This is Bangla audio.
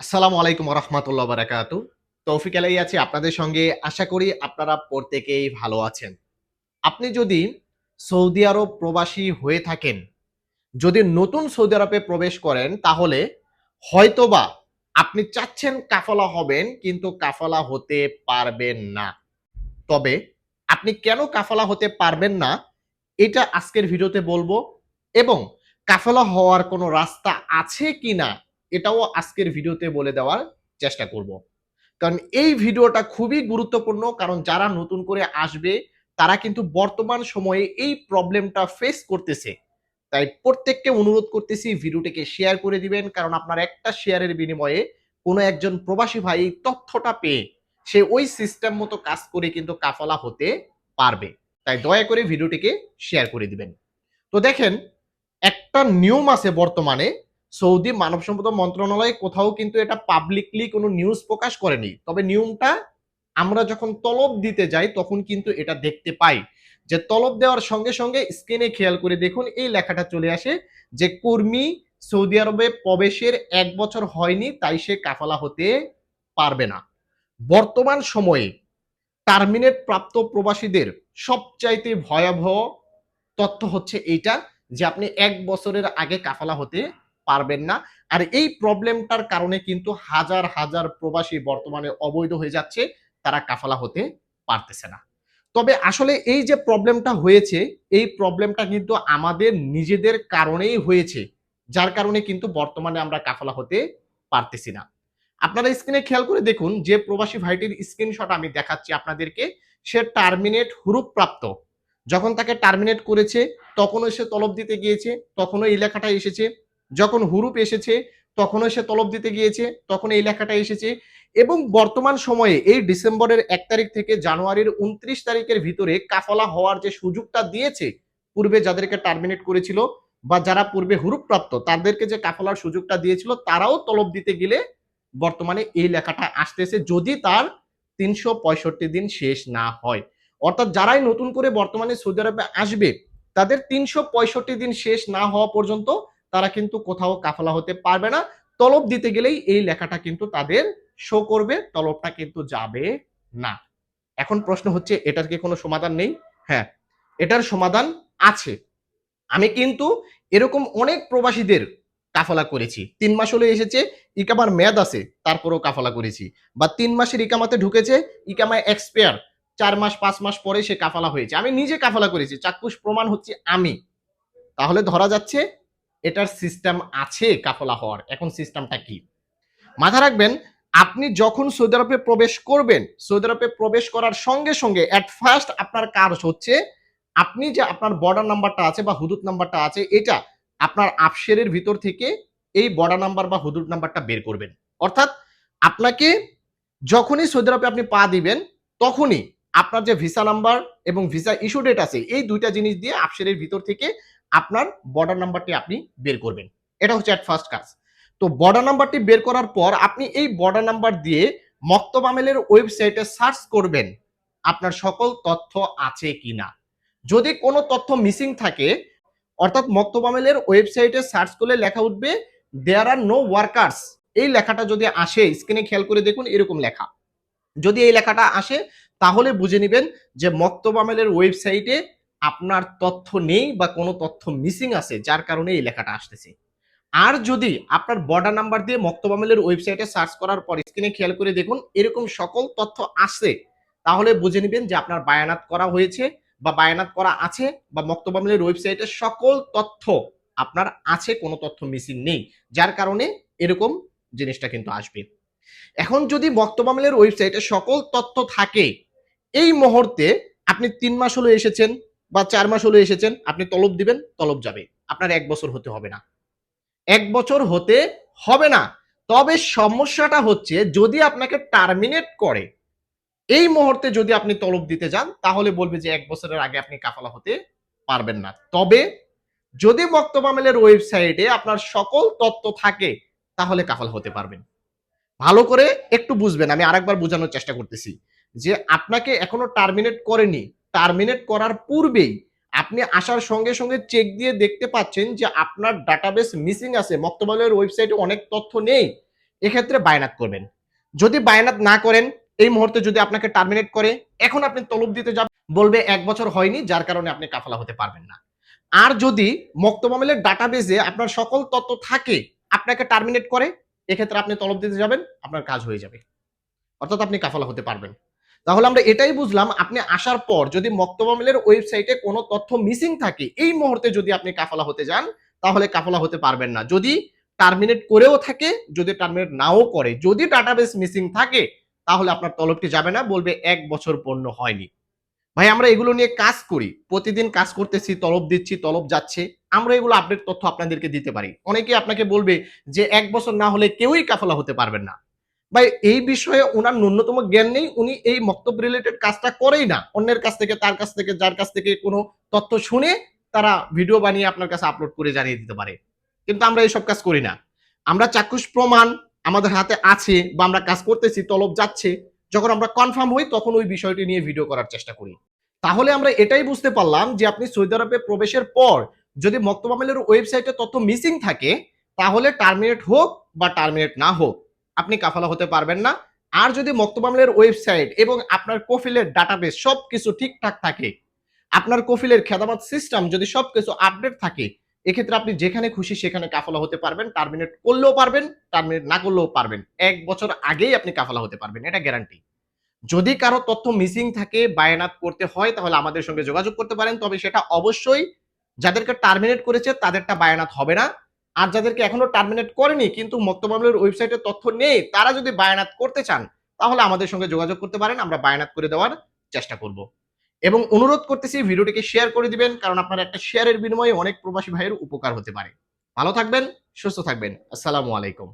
আসসালামু আলাইকুম রহমতুল্লাহ বারাকাতু। তৌফিক আলাই আছি, আপনাদের সঙ্গে আশা করি আপনারা প্রত্যেকেই ভালো আছেন। আপনি যদি সৌদি আরব প্রবাসী হয়ে থাকেন, যদি নতুন সৌদি আরবে প্রবেশ করেন, তাহলে হয়তোবা আপনি চাচ্ছেন কাফলা হবেন, কিন্তু কাফলা হতে পারবেন না। তবে আপনি কেন কাফলা হতে পারবেন না, এটা আজকের ভিডিওতে বলব। এবং কাফলা হওয়ার কোনো রাস্তা আছে কি না এটাও আজকের ভিডিওতে বলে দেওয়ার চেষ্টা করব। কারণ এই ভিডিওটা খুবই গুরুত্বপূর্ণ, কারণ যারা নতুন করে আসবে, তারা কিন্তু বর্তমান সময়ে এই প্রবলেমটা ফেস করতেছে। তাই প্রত্যেককে অনুরোধ করতেছি ভিডিওটিকে শেয়ার করে দিবেন, কারণ আপনার একটা শেয়ারের বিনিময়ে কোনো একজন প্রবাসী ভাই এই তথ্যটা পেয়ে সে ওই সিস্টেম মতো কাজ করে কিন্তু কাফলা হতে পারবে। তাই দয়া করে ভিডিওটিকে শেয়ার করে দিবেন। তো দেখেন, একটা নিয়ম আছে বর্তমানে সৌদি মানব সম্পদ মন্ত্রণালয় কোথাও কিন্তু এটা পাবলিকলি কোনো নিউজ প্রকাশ করেনি। তবে নিয়মটা আমরা যখন তলব দিতে যাই, তখন কিন্তু এটা দেখতে পাই। যে তলব দেওয়ার সঙ্গে সঙ্গে স্ক্রিনে খেয়াল করে দেখুন, এই লেখাটা চলে আসে যে কর্মী সৌদি আরবে প্রবেশের এক বছর হয়নি, তাই সে কাফালা হতে পারবে না। বর্তমান সময়ে টার্মিনেট প্রাপ্ত প্রবাসীদের সবচাইতে ভয়াবহ তথ্য হচ্ছে এইটা যে আপনি এক বছরের আগে কাফালা হতে পারবেন না। আর এই প্রবলেমটার কারণে কিন্তু হাজার হাজার প্রবাসী বর্তমানে অবৈধ হয়ে যাচ্ছে, তারা কাফালা হতে পারতেছে না। তবে আসলে এই যে প্রবলেমটা হয়েছে, এই প্রবলেমটা কিন্তু আমাদের নিজেদের কারণেই হয়েছে, যার কারণে কিন্তু বর্তমানে আমরা কাফালা হতে পারতেছি না। আপনারা স্ক্রিনে খেয়াল করে দেখুন, যে প্রবাসী ভাইটির স্ক্রিনশট আমি দেখাচ্ছি আপনাদেরকে, সে টার্মিনেট হুরুপ প্রাপ্ত যখন তাকে টার্মিনেট করেছে, তখনও সে তলব দিতে গিয়েছে, তখনও এই লেখাটা এসেছে যখন হুরুপ এসেছে, তখনও সে তলব দিতে গিয়েছে তখন এই লেখাটা এসেছে এবং বর্তমান সময়ে এই ডিসেম্বরের এক তারিখ থেকে জানুয়ারির উনত্রিশ তারিখের ভিতরে কাফলা হওয়ার যে সুযোগটা দিয়েছে, পূর্বে যাদেরকে টার্মিনেট করেছিল বা যারা পূর্বে হুরুপ প্রাপ্ত তাদেরকে যে কাফলার সুযোগটা দিয়েছিল, তারাও তলব দিতে গেলে বর্তমানে এই লেখাটা আসতেছে যদি তার তিনশো পঁয়ষট্টি দিন শেষ না হয়। অর্থাৎ যারাই নতুন করে বর্তমানে সৌদি আরবে আসবে, তাদের তিনশো পঁয়ষট্টি দিন শেষ না হওয়া পর্যন্ত তারা কিন্তু কোথাও কাফলা হতে পারবে না। তলব দিতে গেলেই এই লেখাটা কিন্তু তাদের শো করবে, তলবটা কিন্তু যাবে না। এখন প্রশ্ন হচ্ছে, এটার কি কোনো সমাধান নেই? হ্যাঁ এটার সমাধান আছে। আমি কিন্তু এরকম অনেক প্রবাসীদের কাফলা করেছি। তিন মাস হলে এসেছে, ইকামার মেয়াদ আছে, তারপরেও কাফলা করেছি। বা তিন মাসের ইকামাতে ঢুকেছে, ইকামায় এক্সপায়ার চার মাস, পাঁচ মাস পরে সে কাফালা হয়েছে। আমি নিজে কাফালা করেছি, চাক্ষুষ প্রমাণ হচ্ছে আমি। তাহলে ধরা যাচ্ছে এটার সিস্টেম আছে কাফলা হওয়ার, এখন সিস্টেমটা কি? মাথা রাখবেন, আপনি যখন সৌদি আরবে প্রবেশ করবেন, সৌদি আরবে প্রবেশ করার সঙ্গে সঙ্গে অ্যাট ফার্স্ট আপনার কাজ হচ্ছে, আপনি যে আপনার বর্ডার নাম্বারটা আছে বা হুদুদ নাম্বারটা আছে, এটা আপনার আপশেরের ভিতর থেকে এই বর্ডার নাম্বার বা হুদুদ নাম্বারটা বের করবেন। অর্থাৎ আপনাকে যখনই সৌদি আরবে আপনি পা দিবেন, তখনই আপনার যে ভিসা নাম্বার এবং ভিসা ইস্যু ডেট আছে, এই দুইটা জিনিস দিয়ে আপশেরের ভিতর থেকে আপনার বর্ডার নাম্বারটি আপনি বের করবেন। এটা হচ্ছে অ্যাট ফার্স্ট কাজ। তো বর্ডার নাম্বারটি বের করার পর আপনি এই বর্ডার নাম্বার দিয়ে মক্তব আমেলের ওয়েবসাইটে সার্চ করবেন আপনার সকল তথ্য আছে কিনা। যদি কোনো তথ্য মিসিং থাকে, অর্থাৎ মক্তব আমেলের ওয়েবসাইটে সার্চ করলে লেখা উঠবে দেয়ার আর নো ওয়ার্কার্স এই লেখাটা যদি আসে স্ক্রিনে খেয়াল করে দেখুন, এরকম লেখা। যদি এই লেখাটা আসে, তাহলে বুঝে নেবেন যে মক্তব আমেলের ওয়েবসাইটে আপনার তথ্য নেই বা কোনো তথ্য মিসিং আছে, যার কারণে এই লেখাটা আসতেছে। আর যদি আপনার বর্ডার নাম্বার দিয়ে মক্তব আমেলের ওয়েবসাইটে সার্চ করার পর স্ক্রিনে খেয়াল করে দেখুন, এরকম সকল তথ্য আসে তাহলে বুঝে নেবেন যে আপনার বায়ানাত করা হয়েছে বা বায়ানাত করা আছে বা মক্তব আমেলের ওয়েবসাইটে সকল তথ্য আপনার আছে, কোনো তথ্য মিসিং নেই, যার কারণে এরকম জিনিসটা কিন্তু আসবে। এখন যদি মক্তব আমেলের ওয়েবসাইটে সকল তথ্য থাকে, এই মুহূর্তে আপনি তিন মাস হলো এসেছেন বা চার মাস হলে এসেছেন, আপনি তলব দিবেন, তলব যাবে। আপনার এক বছর হতে হবে না। এক বছর হতে হবে না। তবে সমস্যাটা হচ্ছে, যদি আপনাকে টার্মিনেট করে, এই মুহূর্তে যদি আপনি তলব দিতে যান, তাহলে বলবে যে এক বছরের আগে আপনি কাফালা হতে পারবেন না। তবে যদি বক্তব্য আমেলের ওয়েবসাইটে আপনার সকল তথ্য থাকে, তাহলে কাফালা হতে পারবেন। ভালো করে একটু বুঝবেন, আমি আরেকবার বোঝানোর চেষ্টা করতেছি যে আপনাকে এখনও টার্মিনেট করেনি টার্মিনেট করার পূর্বেই আপনি আসার সঙ্গে সঙ্গে চেক দিয়ে দেখতে পাচ্ছেন যে আপনার ডাটাবেস মিসিং আছে। মক্তবালের ওয়েবসাইটে অনেক তথ্য নেই। এক্ষেত্রে বায়নাত করবেন। যদি বায়নাত না করেন, এই মুহূর্তে যদি আপনাকে টার্মিনেট করে, এখন আপনি তলব দিতে যাবেন বলবে এক বছর হয়নি, যার কারণে আপনি কাফালা হতে পারবেন না। আর যদি মক্তমামিলের ডাটাবেজে আপনার সকল তথ্য থাকে, আপনাকে টার্মিনেট করে, এক্ষেত্রে আপনি তলব দিতে যাবেন, আপনার কাজ হয়ে যাবে। অর্থাৎ আপনি কাফালা হতে পারবেন। তাহলে আমরা এটাই বুঝলাম, আপনি আসার পর যদি মক্তবামিলের ওয়েবসাইটে কোনো তথ্য মিসিং থাকে, এই মুহূর্তে যদি আপনি কাফালা হতে যান, তাহলে কাফালা হতে পারবেন না। যদি টার্মিনেট করেও থাকে, যদি টার্মিনেট নাও করে, যদি ডাটাবেস মিসিং থাকে, তাহলে আপনার তলবটি যাবে না, বলবে এক বছর পূর্ণ হয়নি। ভাই, আমরা এগুলো নিয়ে কাজ করি, প্রতিদিন কাজ করতেছি, তলব দিচ্ছি, তলব যাচ্ছে, আমরা এগুলো আপডেট তথ্য আপনাদেরকে দিতে পারি। অনেকে আপনাকে বলবে যে এক বছর না হলে কেউই কাফলা হতে পারবেন না। ভাই, এই বিষয়ে ওনার ন্যূনতম জ্ঞান নেই, উনি এই মক্তব রিলেটেড কাজটা করেই না। অন্যের কাছ থেকে, তার কাছ থেকে, যার কাছ থেকে কোনো তথ্য শুনে তারা ভিডিও বানিয়ে আপনার কাছে আপলোড করে জানিয়ে দিতে পারে। কিন্তু আমরা এইসব কাজ করি না। আমরা চাক্ষুষ প্রমাণ আমাদের হাতে আছে বা আমরা কাজ করতেছি, তলব যাচ্ছে। যখন আমরা কনফার্ম হই, তখন ওই বিষয়টি নিয়ে ভিডিও করার চেষ্টা করি। তাহলে আমরা এটাই বুঝতে পারলাম যে আপনি সৌদি আরবে প্রবেশের পর যদি মক্তবামেলের ওয়েবসাইটে তথ্য মিসিং থাকে, তাহলে টার্মিনেট হোক বা টার্মিনেট না হোক আপনি কাফালা হতে পারবেন না। আর যদি মক্তবামলের ওয়েবসাইট এবং আপনার কফিলের ডাটাবেস সবকিছু ঠিকঠাক থাকে, আপনার কফিলের খেদামাত সিস্টেম যদি সবকিছু আপডেট থাকে, এক্ষেত্রে আপনি যেখানে খুশি সেখানে কাফালা হতে পারবেন, টার্মিনেট করলেও পারবেন, টার্মিনেট না করলেও পারবেন। এক বছর আগেই আপনি কাফালা হতে পারবেন, এটা গ্যারান্টি যদি কারও তথ্য মিসিং থাকে, বায়নাত করতে হয়, তাহলে আমাদের সঙ্গে যোগাযোগ করতে পারেন, তবে সেটা অবশ্যই যাদেরকে টার্মিনেট করেছে, তাদেরটা বায়নাত হবে না। আর যাদেরকে এখনও টার্মিনেট করেনি, কিন্তু মক্তমামলের ওয়েবসাইটে তথ্য নেই, তারা যদি বায়নাত করতে চান, তাহলে আমাদের সঙ্গে যোগাযোগ করতে পারেন, আমরা বায়নাত করে দেওয়ার চেষ্টা করব। এবং অনুরোধ করতেছি, ভিডিওটিকে শেয়ার করে দিবেন, কারণ আপনার একটা শেয়ারের বিনিময়ে অনেক প্রবাসী ভাইয়ের উপকার হতে পারে। ভালো থাকবেন, সুস্থ থাকবেন। আসসালামু আলাইকুম।